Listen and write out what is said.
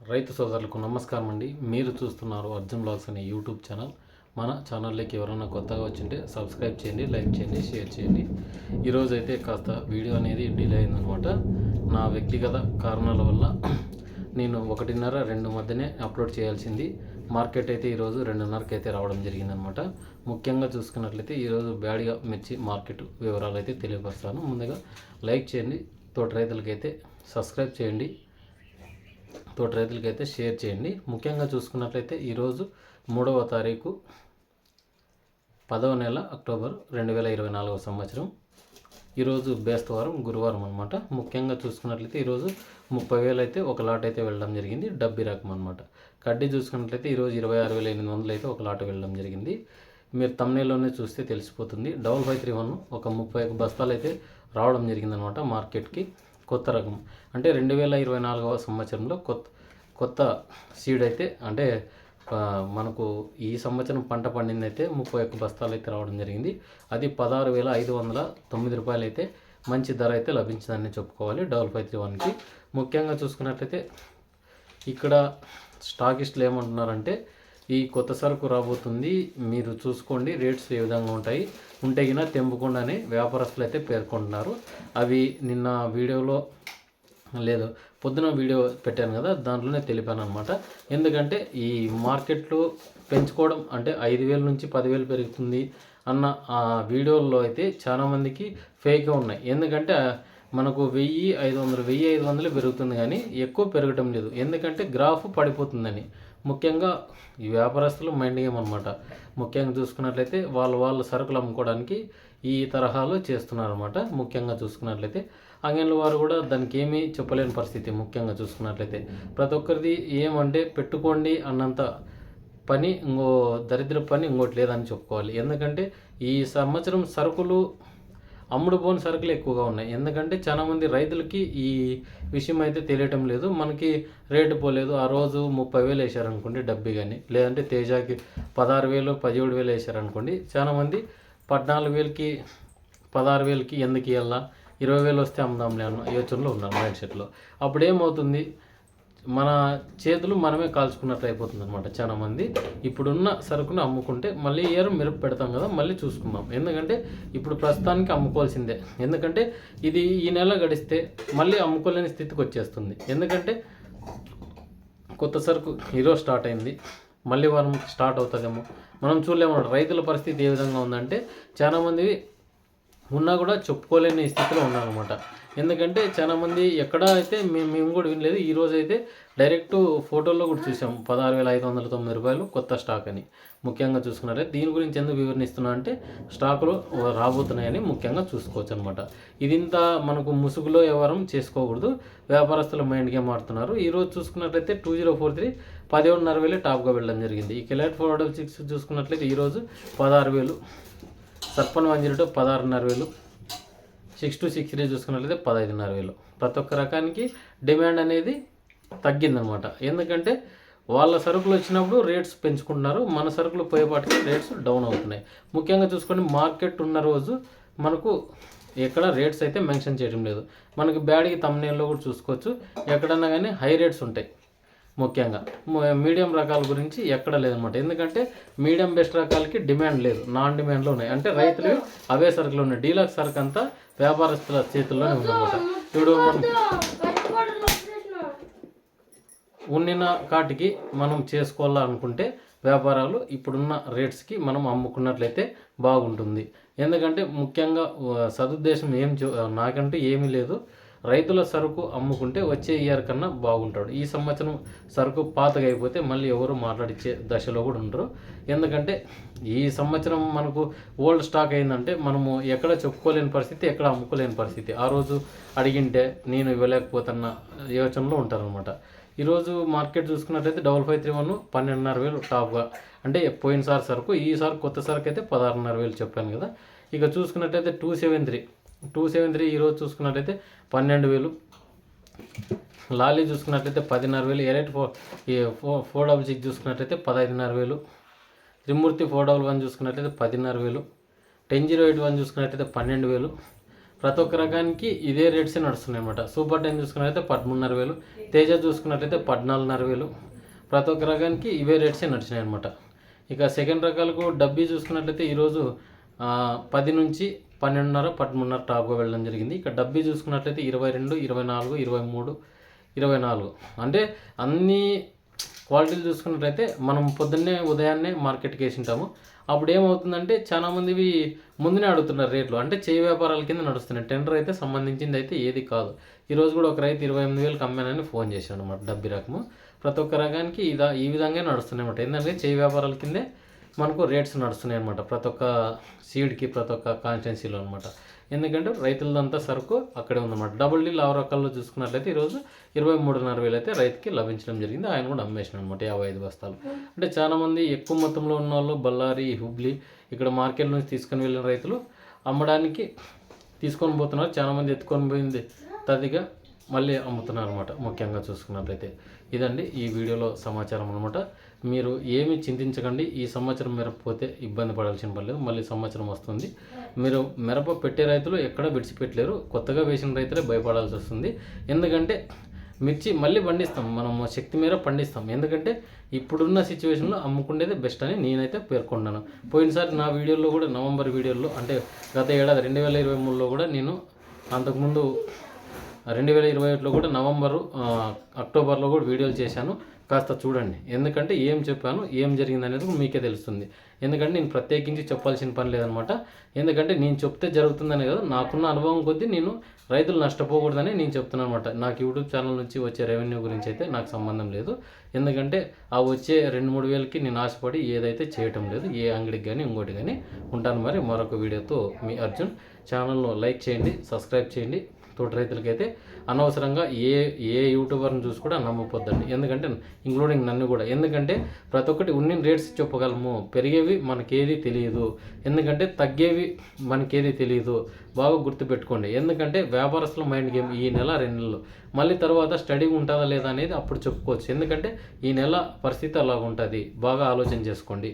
రైతు సోదరులకు నమస్కారం అండి. మీరు చూస్తున్నారు అర్జున్ బ్లాగ్స్ అనే యూట్యూబ్ ఛానల్. మన ఛానల్లోకి ఎవరైనా కొత్తగా వచ్చింటే సబ్స్క్రైబ్ చేయండి లైక్ చేయండి షేర్ చేయండి. ఈరోజు అయితే కాస్త వీడియో అనేది డిలే అయిందనమాట. నా వ్యక్తిగత కారణాల వల్ల నేను ఒకటిన్నర రెండు మధ్యనే అప్లోడ్ చేయాల్సింది. మార్కెట్ అయితే ఈరోజు రెండున్నరకి అయితే రావడం జరిగిందనమాట. ముఖ్యంగా చూసుకున్నట్లయితే ఈరోజు బ్యాడ్గా మిర్చి మార్కెట్ వివరాలు అయితే తెలియపరుస్తాను. ముందుగా లైక్ చేయండి. తోట రైతులకైతే సబ్స్క్రైబ్ చేయండి. తోట రైతులకైతే షేర్ చేయండి. ముఖ్యంగా చూసుకున్నట్లయితే ఈరోజు మూడవ తారీఖు పదవ నెల అక్టోబర్ రెండు వేల ఇరవై నాలుగవ సంవత్సరం. ఈరోజు బేస్తవారం గురువారం అనమాట ముఖ్యంగా చూసుకున్నట్లయితే ఈరోజు ముప్పై వేలు అయితే ఒక లాట్ అయితే వెళ్ళడం జరిగింది. డబ్బి రకం అనమాట కడ్డీ చూసుకున్నట్లయితే ఈరోజు ఇరవై ఆరు వేల ఎనిమిది వందలు అయితే ఒక లాట్ వెళ్ళడం జరిగింది. మీరు తమ్నేలోనే చూస్తే తెలిసిపోతుంది. డబల్ ఫైవ్ త్రీ వన్ ఒక ముప్పై బస్తాలు అయితే రావడం జరిగిందనమాట మార్కెట్కి. కొత్త రకం. అంటే రెండు వేల ఇరవై నాలుగవ సంవత్సరంలో కొత్త కొత్త సీడ్ అయితే అంటే మనకు ఈ సంవత్సరం పంట పండింది అయితే ముప్పై ఒక్క బస్తాలు అయితే రావడం జరిగింది. అది పదహారు వేల ఐదు వందల తొమ్మిది రూపాయలు అయితే మంచి ధర అయితే లభించిందని చెప్పుకోవాలి డబల్ ఫైవ్ త్రీ వన్కి. ముఖ్యంగా చూసుకున్నట్లయితే ఇక్కడ స్టాకిస్టులు ఏమంటున్నారంటే ఈ కొత్త సరుకు రాబోతుంది. మీరు చూసుకోండి. రేట్స్ ఏ విధంగా ఉంటాయి. ఉంటే గిన తెంపుకుండానే వ్యాపారస్తులు అయితే పేర్కొంటున్నారు. అవి నిన్న వీడియోలో లేదు. పొద్దున వీడియో పెట్టాను కదా దాంట్లోనే తెలిపాను అనమాట ఎందుకంటే ఈ మార్కెట్లో పెంచుకోవడం అంటే ఐదు వేల నుంచి పదివేలు పెరుగుతుంది అన్న ఆ వీడియోల్లో అయితే చాలామందికి ఫేక్గా ఉన్నాయి. ఎందుకంటే మనకు వెయ్యి ఐదు వందలు వెయ్యి ఐదు వందలు పెరుగుతుంది కానీ ఎక్కువ పెరగటం లేదు. ఎందుకంటే గ్రాఫ్ పడిపోతుందని. ముఖ్యంగా ఈ వ్యాపారస్తులు మైండ్ గేమ్ అనమాట ముఖ్యంగా చూసుకున్నట్లయితే వాళ్ళు వాళ్ళ సరుకులు అమ్ముకోవడానికి ఈ తరహాలో చేస్తున్నారన్నమాట ముఖ్యంగా చూసుకున్నట్లయితే. అంగన్ల వారు కూడా దానికి ఏమీ చెప్పలేని పరిస్థితి ముఖ్యంగా చూసుకున్నట్లయితే. ప్రతి ఒక్కరిది ఏమంటే పెట్టుకోండి అన్నంత పని ఇంకో దరిద్ర పని ఇంకోటి లేదని చెప్పుకోవాలి. ఎందుకంటే ఈ సంవత్సరం సరుకులు అమ్ముడు పోని సరుకులు ఎక్కువగా ఉన్నాయి. ఎందుకంటే చాలామంది రైతులకి ఈ విషయం అయితే తెలియటం లేదు. మనకి రేటు పోలేదు. ఆ రోజు ముప్పై వేలు వేసారనుకోండి డబ్బి కానీ లేదంటే తేజాకి పదహారు వేలు పదిహేడు వేలు వేసారనుకోండి చాలామంది పద్నాలుగు వేలకి పదహారు వేలకి ఎందుకు ఇవ్వాలా ఇరవై వేలు వస్తే అమ్ముదాంలే అన్న యోచనలో ఉన్నారు మైండ్ సెట్లో. అప్పుడు ఏమవుతుంది మన చేతులు మనమే కాల్చుకున్నట్లు అయిపోతుంది అనమాట చాలామంది ఇప్పుడున్న సరుకును అమ్ముకుంటే మళ్ళీ ఇయర్ మిరప పెడతాం కదా మళ్ళీ చూసుకుందాం. ఎందుకంటే ఇప్పుడు ప్రస్తుతానికి అమ్ముకోవాల్సిందే. ఎందుకంటే ఇది ఈ నెల గడిస్తే మళ్ళీ అమ్ముకోలేని స్థితికి వచ్చేస్తుంది. ఎందుకంటే కొత్త సరుకు ఈరోజు స్టార్ట్ అయింది. మళ్ళీ వారం స్టార్ట్ అవుతుందేమో. మనం చూడలేము రైతుల పరిస్థితి ఏ విధంగా ఉందంటే చాలామంది ఉన్నా కూడా చెప్పుకోలేని స్థితిలో ఉన్నారనమాట ఎందుకంటే చాలామంది ఎక్కడ అయితే మేము మేము కూడా వినలేదు. ఈ రోజు అయితే డైరెక్ట్ ఫోటోల్లో కూడా చూసాం. పదహారు వేల ఐదు వందల తొమ్మిది రూపాయలు కొత్త స్టాక్ అని. ముఖ్యంగా చూసుకున్నారైతే దీని గురించి ఎందుకు వివరణిస్తున్నా అంటే స్టాకులు రాబోతున్నాయని ముఖ్యంగా చూసుకోవచ్చు అనమాట ఇదింత మనకు ముసుగులో వ్యవహారం చేసుకోకూడదు. వ్యాపారస్తుల మైండ్ గేమ్ ఆడుతున్నారు ఈరోజు చూసుకున్నట్లయితే టూ జీరో ఫోర్ త్రీ పదిహేడున్నర వేలు టాప్గా వెళ్ళడం జరిగింది. ఈ కెలాట్ ఫోర్ డబల్ సిక్స్ చూసుకున్నట్లయితే ఈరోజు పదహారు వేలు. సర్పన్ వన్ జీరో టూ పదహారున్నర వేలు సిక్స్ టు సిక్స్ త్రీ చూసుకున్నట్లయితే పదహైదున్నర వేలు. ప్రతి ఒక్క రకానికి డిమాండ్ అనేది తగ్గిందనమాట ఎందుకంటే వాళ్ళ సరుకులు వచ్చినప్పుడు రేట్స్ పెంచుకుంటున్నారు. మన సరుకులు పోయేపాటికి రేట్స్ డౌన్ అవుతున్నాయి. ముఖ్యంగా చూసుకొని మార్కెట్ ఉన్న రోజు మనకు ఎక్కడ రేట్స్ అయితే మెన్షన్ చేయడం లేదు. మనకి బ్యాడ్కి తమ్నేల్లో కూడా చూసుకోవచ్చు. ఎక్కడన్నా కానీ హై రేట్స్ ఉంటాయి. ముఖ్యంగా. మీడియం రకాల గురించి ఎక్కడ లేదనమాట ఎందుకంటే మీడియం బెస్ట్ రకాలకి డిమాండ్ లేదు. నాన్ డిమాండ్లో ఉన్నాయి. అంటే రైతులు అవే సరుకులు ఉన్నాయి. డీలక్స్ సరుకు అంతా వ్యాపారస్తుల చేతుల్లోనే ఉందన్నమాట ఇప్పుడు మనం ఉండిన కాటికి మనం చేసుకోవాలనుకుంటే వ్యాపారాలు ఇప్పుడున్న రేట్స్కి మనం అమ్ముకున్నట్లయితే బాగుంటుంది. ఎందుకంటే ముఖ్యంగా సదుద్దేశం ఏం నాకంటూ ఏమీ లేదు. రైతుల సరుకు అమ్ముకుంటే వచ్చే ఇయర్ కన్నా బాగుంటాడు. ఈ సంవత్సరం సరుకు పాతగా అయిపోతే మళ్ళీ ఎవరు మాట్లాడిచ్చే దశలో కూడా ఉండరు. ఎందుకంటే ఈ సంవత్సరం మనకు ఓల్డ్ స్టాక్ అయిందంటే మనము ఎక్కడ చెప్పుకోలేని పరిస్థితి ఎక్కడ అమ్ముకోలేని పరిస్థితి. ఆ రోజు అడిగింటే నేను ఇవ్వలేకపోతున్న యోచనలో ఉంటారనమాట ఈరోజు మార్కెట్ చూసుకున్నట్లయితే డబల్ ఫైవ్ త్రీ వన్ పన్నెండున్నర వేలు టాప్గా. అంటే పోయినసారి సరుకు ఈసారి కొత్త సరుకు అయితే పదహారున్నర వేలు చెప్పాను కదా. ఇక చూసుకున్నట్లయితే two seven three two seven three ఈరోజు చూసుకున్నట్లయితే పన్నెండు వేలు. లాలీ చూసుకున్నట్లయితే పదిన్నర వేలు. Elite four E four double double six చూసుకున్నట్లయితే పదహైదున్నర వేలు. త్రిమూర్తి ఫోర్ డబుల్ వన్ చూసుకున్నట్లయితే పదిన్నర వేలు. టెన్ జీరో ఎయిట్ వన్ చూసుకున్నట్లయితే పన్నెండు వేలు. ప్రతి ఒక్క రకానికి ఇదే రేట్సే నడుస్తున్నాయి అనమాట సూపర్ టెన్ చూసుకున్నట్లయితే పదమూడున్నర వేలు. తేజ చూసుకున్నట్లయితే పద్నాలుగున్నర వేలు. ప్రతి ఒక్క రకానికి ఇవే రేట్సే నడిచినాయి అనమాట ఇక సెకండ్ రకాలకు డబ్బీ చూసుకున్నట్లయితే ఈరోజు పది నుంచి పన్నెండున్నర పదమూడున్నర టాప్గా వెళ్ళడం జరిగింది. ఇక్కడ డబ్బీ చూసుకున్నట్లయితే ఇరవై రెండు ఇరవై నాలుగు ఇరవై మూడు ఇరవై నాలుగు. అంటే అన్ని క్వాలిటీలు చూసుకున్నట్లయితే మనం పొద్దున్నే ఉదయాన్నే మార్కెట్కి వేసింటాము. అప్పుడు ఏమవుతుందంటే చాలామంది ఇవి ముందునే అడుగుతున్నారు రేట్లు. అంటే చేయి వ్యాపారాల కింద నడుస్తున్నాయి. టెండర్ అయితే సంబంధించింది అయితే ఏది కాదు. ఈరోజు కూడా ఒక రైతు ఇరవై ఎనిమిది వేలకు అమ్మానని ఫోన్ చేశాను అనమాట డబ్బి రకము. ప్రతి ఒక్క రకానికి ఇదా ఈ విధంగా నడుస్తున్నాయి అనమాట ఏంటంటే చేయి వ్యాపారాల కిందే మనకు రేట్స్ నడుస్తున్నాయి అనమాట ప్రతి ఒక్క సీడ్కి ప్రతి ఒక్క కాన్స్టెన్సీలో అనమాట ఎందుకంటే రైతులదంతా సరుకు అక్కడే ఉందన్నమాట. డబుల్ డీల్ ఆరు రకాల్లో చూసుకున్నట్లయితే ఈరోజు ఇరవై మూడున్నర వేలు అయితే రైతుకి లభించడం జరిగింది. ఆయన కూడా అమ్మేసిన అనమాట యాభై ఐదు బస్తాలు. అంటే చాలామంది ఎక్కువ మొత్తంలో ఉన్న వాళ్ళు బళ్ళారి హుబ్లీ ఇక్కడ మార్కెట్ నుంచి తీసుకొని వెళ్ళిన రైతులు అమ్మడానికి తీసుకొని పోతున్నారు. చాలామంది ఎత్తుకొని పోయింది తదిగా మళ్ళీ అమ్ముతున్నారు అనమాట ముఖ్యంగా చూసుకున్నట్లయితే. ఇదండి ఈ వీడియోలో సమాచారం అనమాట మీరు ఏమి చింతించకండి ఈ సంవత్సరం మిరప పోతే ఇబ్బంది పడాల్సిన పర్లేదు మళ్ళీ సంవత్సరం వస్తుంది. మీరు మిరప పెట్టే రైతులు ఎక్కడ విడిచిపెట్టలేరు కొత్తగా వేసిన రైతులే భయపడాల్సి వస్తుంది. ఎందుకంటే మిర్చి మళ్ళీ పండిస్తాం మనం శక్తి మేర పండిస్తాం. ఎందుకంటే ఇప్పుడున్న సిచ్యువేషన్లో అమ్ముకునేదే బెస్ట్ అని నేనైతే పేర్కొన్నాను. పోయినసారి నా వీడియోలో కూడా నవంబర్ వీడియోలో అంటే గత ఏడాది రెండు వేల ఇరవై మూడులో కూడా నేను అంతకుముందు రెండు వేల ఇరవై ఒకటిలో కూడా నవంబరు అక్టోబర్లో కూడా వీడియోలు చేశాను. కాస్త చూడండి. ఎందుకంటే ఏం చెప్పాను ఏం జరిగింది అనేది మీకే తెలుస్తుంది. ఎందుకంటే నేను ప్రత్యేకించి చెప్పాల్సిన పని లేదనమాట. ఎందుకంటే నేను చెప్తే జరుగుతుందనే కదా నాకున్న అనుభవం కొద్దీ నేను రైతులు నష్టపోకూడదని నేను చెప్తున్నాను అనమాట నాకు యూట్యూబ్ ఛానల్ నుంచి వచ్చే రెవెన్యూ గురించి అయితే నాకు సంబంధం లేదు. ఎందుకంటే ఆ వచ్చే రెండు మూడు వేలకి నేను ఆశపడి ఏదైతే చేయటం లేదు ఏ అంగడికి కానీ ఇంకోటి కానీ ఉంటాను. మరి మరొక వీడియోతో మీ అర్జున్. ఛానల్లో లైక్ చేయండి సబ్స్క్రైబ్ చేయండి. తోటి రైతులకైతే అనవసరంగా ఏ ఏ యూట్యూబర్ని చూసి కూడా నమ్మపోద్దండి ఎందుకంటే ఇంక్లూడింగ్ నన్ను కూడా. ఎందుకంటే ప్రతి ఒక్కటి ఉన్ని రేట్స్ చెప్పగలము. పెరిగేవి మనకేది తెలియదు. ఎందుకంటే తగ్గేవి మనకేది తెలియదు. బాగా గుర్తుపెట్టుకోండి. ఎందుకంటే వ్యాపారస్తుల మైండ్ గేమ్ ఈ నెల రెండు నెలలు. మళ్ళీ తర్వాత స్టడీ ఉంటుందా లేదా అనేది అప్పుడు చెప్పుకోవచ్చు. ఎందుకంటే ఈ నెల పరిస్థితి అలా ఉంటుంది బాగా ఆలోచన చేసుకోండి.